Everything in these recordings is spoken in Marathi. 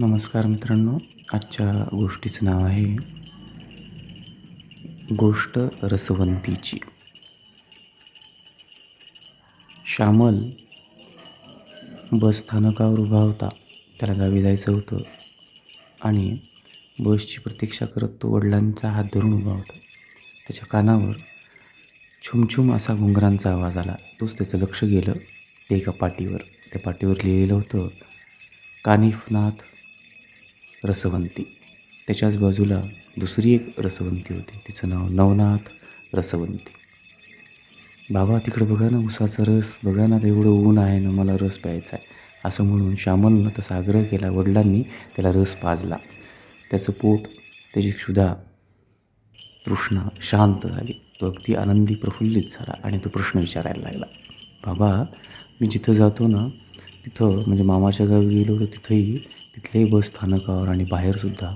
नमस्कार मित्रांनो आजच्या गोष्टीचं नाव आहे गोष्ट रसवंतीची. श्यामल बस स्थानकावर उभा होता. त्याला गावी जायचं होतं आणि बसची प्रतीक्षा करत तो वडिलांचा हात धरून उभा होता. त्याच्या कानावर छुमछुम असा घुंगरांचा आवाज आला. तोच त्याचं लक्ष गेलं ते एका पाटीवर. त्या पाटीवर लिहिलेलं होतं कानिफनाथ रसवंती. त्याच्याच बाजूला दुसरी एक रसवंती होती. तिचं नाव नवनाथ रसवंती. बाबा तिकडे बघा ना उसाचा रस. बघा ना एवढं ऊन आहे ना मला रस प्यायचा आहे. असं म्हणून श्यामलनं तसा आग्रह केला. वडिलांनी त्याला रस पाजला. त्याचं पोट त्याची क्षुधा तृष्णा शांत झाली. तो अगदी आनंदी प्रफुल्लित झाला आणि तो प्रश्न विचारायला लागला. बाबा मी जिथं जातो ना तिथं म्हणजे मामाच्या गावी गेलो होतो तिथंही तिथल्याही बस स्थानकावर आणि बाहेरसुद्धा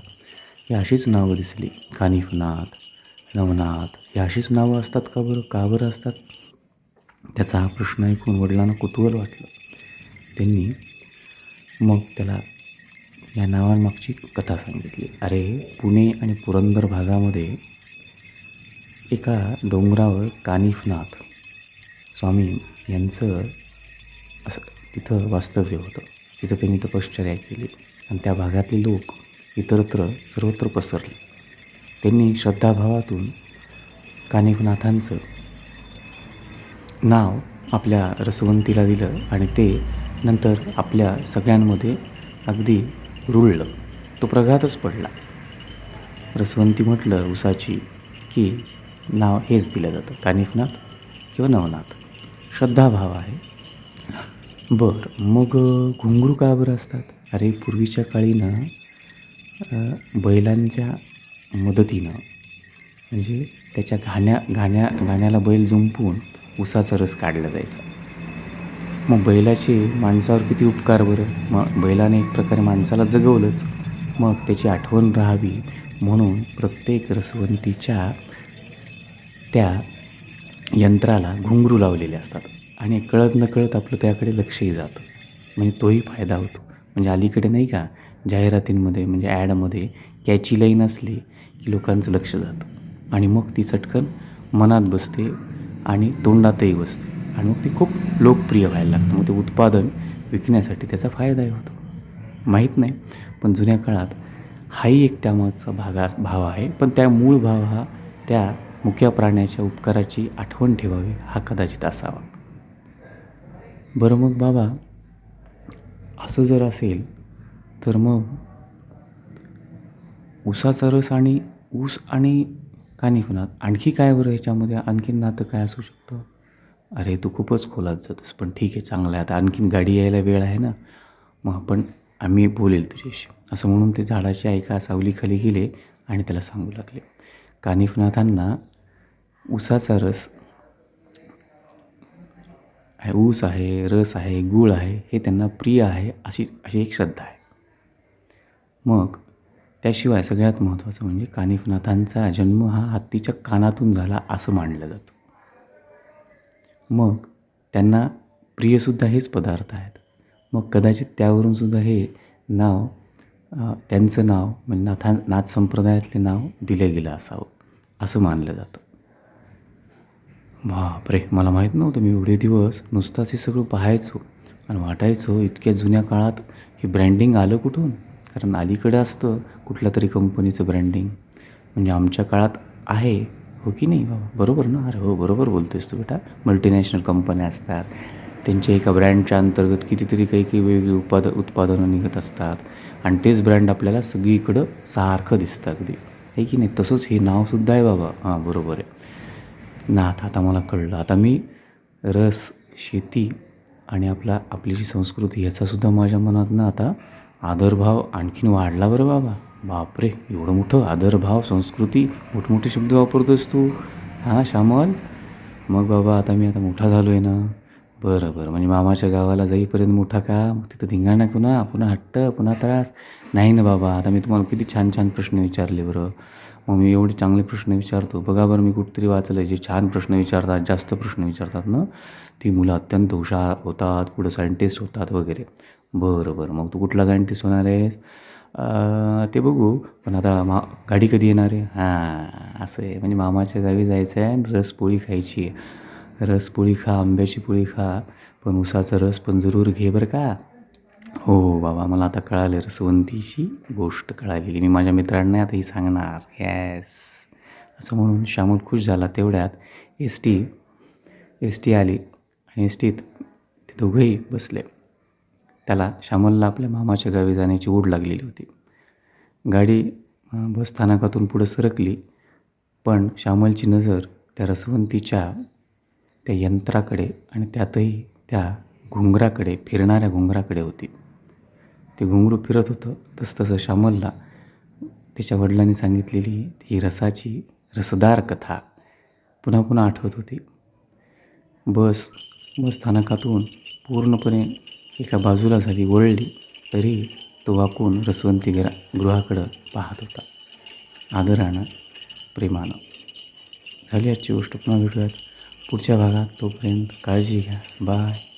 ही अशीच नावं दिसली. कानिफनाथ नवनाथ ही अशीच नावं असतात का बरं? का बरं असतात? त्याचा हा प्रश्न ऐकून वडिलांना कुतूहल वाटलं. त्यांनी मग त्याला या नावांमागची कथा सांगितली. अरे पुणे आणि पुरंदर भागामध्ये एका डोंगरावर कानिफनाथ स्वामी यांचं असं तिथं वास्तव्य होतं. तिथं त्यांनी तपश्चर्या केली. आणि त्या भागातले लोक इतरत्र सर्वत्र पसरले. त्यांनी श्रद्धाभावातून कानिफनाथांचं नाव आपल्या रसवंतीला दिलं आणि ते नंतर आपल्या सगळ्यांमध्ये अगदी रुळलं. तो प्रघातच पडला. रसवंती म्हटलं उसाची की नाव हेच दिलं जातं कानिफनाथ किंवा नवनाथ. श्रद्धाभाव आहे. बरं मग घुंगरू का बरं असतात? अरे पूर्वीच्या काळी ना बैलांच्या मदतीनं म्हणजे त्याच्या घाण्या घाण्या घाण्याला बैल जुंपून उसाचा रस काढला जायचा. मग बैलाचे माणसावर किती उपकार बरं? मग बैलाने एक प्रकारे माणसाला जगवलंच. मग त्याची आठवण राहावी म्हणून प्रत्येक रसवंतीच्या त्या यंत्राला घुंगरू लावलेले असतात. आणि कळत नकळत आपलं त्याकडे लक्षही जातं. म्हणजे तोही फायदा होतो. म्हणजे अलीकडे नाही का जाहिरातींमध्ये म्हणजे ॲडमध्ये कॅची लाईन असली की लोकांचं लक्ष जातं. आणि मग ती चटकन मनात बसते आणि तोंडातही बसते. आणि मग ती खूप लोकप्रिय व्हायला लागतं. मग ते उत्पादन विकण्यासाठी त्याचा फायदाही होतो. माहीत नाही पण जुन्या काळात हाही एक त्यामागचा भागा भाव आहे. पण त्या मूळ भाव हा त्या मुख्या प्राण्याच्या उपकाराची आठवण ठेवावी हा कदाचित असावा. बरं मग बाबा असं जर असेल तर मग ऊसाचा रस आणि ऊस आणि कानिफनाथ आणखी काय बरं ह्याच्यामध्ये आणखीन नातं काय असू शकतं? अरे तू खूपच खोलात जातोस पण ठीक आहे चांगलं आहे. आता आणखीन गाडी यायला वेळ आहे ना? मग आपण आम्ही बोलेल तुझ्याशी. असं म्हणून ते झाडाच्या एका सावलीखाली गेले आणि त्याला सांगू लागले. कानिफनाथांना उसाचा रस ऊस आहे रस आहे गूळ आहे हे त्यांना प्रिय आहे अशी अशी एक श्रद्धा आहे. मग त्याशिवाय सगळ्यात महत्त्वाचं म्हणजे कानिफनाथांचा जन्म हा हत्तीच्या कानातून झाला असं मानलं जातं. मग त्यांना प्रियसुद्धा हेच पदार्थ आहेत. मग कदाचित त्यावरूनसुद्धा हे नाव त्यांचं नाव म्हणजे नाथा नाथ संप्रदायातले नाव दिलं गेलं असावं असं मानलं जातं. बापरे मला माहीत नव्हतं मी एवढे दिवस नुसताच हे सगळं पाहायचो आणि वाटायचो इतक्या जुन्या काळात हे ब्रँडिंग आलं कुठून? कारण अलीकडे असतं कुठल्या तरी कंपनीचं ब्रँडिंग. म्हणजे आमच्या काळात आहे हो की नाही बाबा? बरोबर ना? अरे हो बरोबर बोलतोयस तू बेटा. मल्टीनॅशनल कंपन्या असतात. त्यांच्या एका ब्रँडच्या अंतर्गत कितीतरी काही काही वेगवेगळी उत्पाद उत्पादनं निघत असतात. आणि तेच ब्रँड आपल्याला सगळीकडं सारखं दिसतं अगदी. आहे की नाही? तसंच हे नावसुद्धा आहे बाबा. हां बरोबर आहे. नाथ आता मला कळलं. आता मी रस शेती आणि आपला आपली जी संस्कृती ह्याचासुद्धा माझ्या मनात ना आता आदरभाव आणखीन वाढला बरं बाबा. बापरे एवढं मोठं आदरभाव संस्कृती मोठमोठे शब्द वापरतोस तू. हां श्यामल मग बाबा आता मी आता मोठा झालो आहे ना. बरं बरं म्हणजे मामाच्या गावाला जाईपर्यंत मोठा का मग तिथं धिंगाणा पुन्हा पुन्हा हट्ट पुन्हा त्रास. नाही ना बाबा आता मी तुम्हाला किती छान छान प्रश्न विचारले बरं. मग मी एवढे चांगले प्रश्न विचारतो. बघा बरं मी कुठेतरी वाचलं आहे जे छान प्रश्न विचारतात जास्त प्रश्न विचारतात ना ती मुलं अत्यंत हुशार होतात पुढं सायंटिस्ट होतात वगैरे. बरं बरं. मग तू कुठला सायंटिस्ट होणार आहेस? ते बघू. पण आता मा गाडी कधी येणार आहे? हां असं आहे. म्हणजे मामाच्या गावी जायचं आहे आणि रसपोळी खायची आहे. रसपोळी खा आंब्याची पोळी खा पण उसाचा रस पण जरूर घे बरं का? हो बाबा मला आता कळालं रसवंतीची गोष्ट कळालेली. मी माझ्या मित्रांना आता ही सांगणार. यॅस असं म्हणून श्यामल खुश झाला तेवढ्यात. एस टी एस टी आली आणि एस टीत ते दोघंही बसले. त्याला श्यामलला आपल्या मामाच्या गावी जाण्याची ओढ लागलेली होती. गाडी बसस्थानकातून बस स्थानकातून पुढं सरकली पण श्यामलची नजर त्या रसवंतीच्या त्या यंत्राकडे आणि त्यातही त्या घुंगराकडे फिरणाऱ्या घुंगराकडे होती. ते घुंगरू फिरत होतं तसतसं श्यामलला त्याच्या वडिलांनी सांगितलेली ही रसाची रसदार कथा पुन्हा पुन्हा आठवत होती. बस बस स्थानकातून पूर्णपणे एका बाजूला झाली वळली तरी तो वाकून रसवंती घरा गृहाकडं पाहत होता. आदरानं प्रेमानं. झाली आजची गोष्ट पुन्हा भेटूयात. पुढच्या भागात तोपर्यंत काळजी घ्या. बाय.